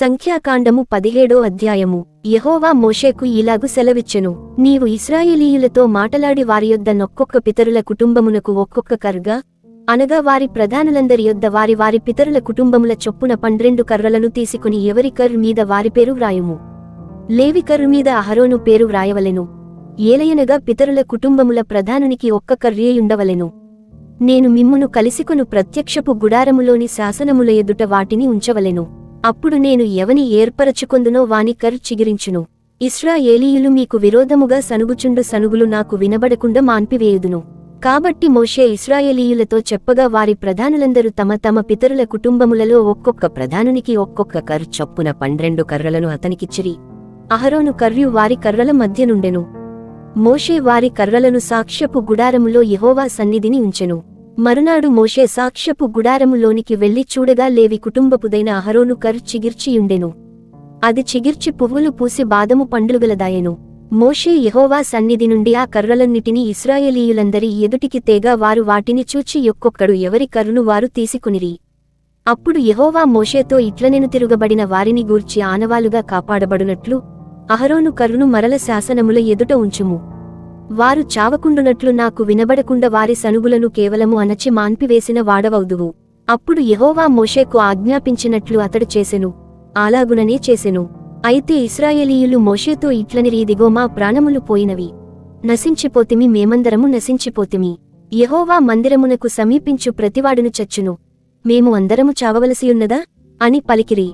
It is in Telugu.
సంఖ్యాకాండము పదిహేడో అధ్యాయము. యహోవా మోషేకు ఇలాగు సెలవిచ్చెను. నీవు ఇస్రాయేలీయులతో మాటలాడి వారి యొద్ద నొక్కొక్క పితరుల కుటుంబమునకు ఒక్కొక్క కర్గా అనగా వారి ప్రధానులందరి యొద్ద వారి వారి పితరుల కుటుంబముల చొప్పున పన్నెండు కర్రలను తీసుకుని ఎవరి కర్రు మీద వారి పేరు వ్రాయుము. లేవి కర్రు మీద అహరోను పేరు వ్రాయవలెను. ఏలయనగా పితరుల కుటుంబముల ప్రధానునికి ఒక్క కర్రేయుండవలెను. నేను మిమ్మును కలిసికొను ప్రత్యక్షపు గుడారములోని శాసనముల ఎదుట వాటిని ఉంచవలెను. అప్పుడు నేను ఎవని ఏర్పరచుకొందునో వాని కర్ చిగిరించును. ఇస్రాయేలీయులు మీకు విరోధముగా సనుగుచుండు సనుగులు నాకు వినబడకుండా మాన్పివేయుదును. కాబట్టి మోషే ఇస్రాయేలీయులతో చెప్పగా వారి ప్రధానులందరూ తమ తమ పితరుల కుటుంబములలో ఒక్కొక్క ప్రధానునికి ఒక్కొక్క కర్ చొప్పున పన్నెండు కర్రలను అతనికిచ్చిరి. అహరోను కర్రు వారి కర్రల మధ్య నుండెను. మోషే వారి కర్రలను సాక్ష్యపు గుడారములో యహోవా సన్నిధిని ఉంచెను. మరునాడు మోషే సాక్ష్యపు గుడారములోనికి వెళ్ళి చూడగా లేవి కుటుంబపుదైన అహరోను కర్ చిగిర్చియుండెను. అది చిగిర్చి పువ్వులు పూసి బాదము పండ్లుగలదాయెను మోషే యహోవా సన్నిధి నుండి ఆ కర్రలన్నిటినీ ఇస్రాయేలీయులందరి ఎదుటికి తేగా వారు వాటిని చూచి ఒక్కొక్కడు ఎవరి కర్రును వారు తీసుకునిరి. అప్పుడు యహోవా మోషేతో ఇట్లనెను తిరుగబడిన వారిని గూర్చి ఆనవాలుగా కాపాడబడునట్లు అహరోను కర్రును మరల శాసనముల ఎదుట ఉంచుము. వారు చావకుండునట్లు నాకు వినబడకుండా వారి సనుగులను కేవలము అణచి మాన్పివేసిన వాడవౌదువు. అప్పుడు యహోవా మోషేకు ఆజ్ఞాపించినట్లు అతడు చేసెను. అలాగుననే చేసెను. అయితే ఇస్రాయేలీయులు మోషేతో ఇట్లనిరీదిగో మా ప్రాణములు పోయినవి. నశించిపోతిమి మేమందరము నశించిపోతిమి. యహోవా మందిరమునకు సమీపించు ప్రతివాడును చచ్చును. మేము అందరము చావవలసియున్నదా? అని పలికిరి.